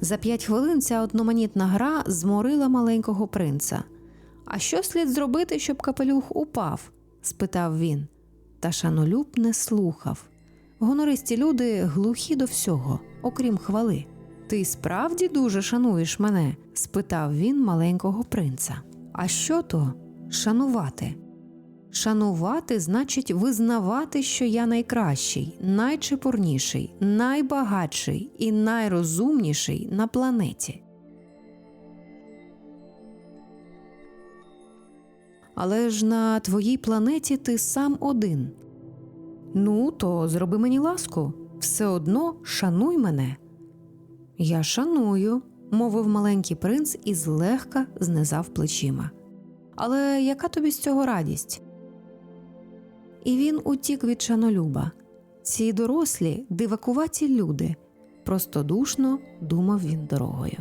За п'ять хвилин ця одноманітна гра зморила маленького принца. А що слід зробити, щоб капелюх упав? спитав він. Та шанолюб не слухав. Гонористі люди глухі до всього, окрім хвали. Ти справді дуже шануєш мене? спитав він маленького принца. А що то шанувати? Шанувати значить визнавати, що я найкращий, найчепурніший, найбагатший і найрозумніший на планеті. Але ж на твоїй планеті ти сам один. Ну, то зроби мені ласку, все одно шануй мене. Я шаную, мовив маленький принц і злегка знизав плечима. Але яка тобі з цього радість? І він утік від шанолюба. Ці дорослі, дивакуваті люди. Простодушно думав він дорогою.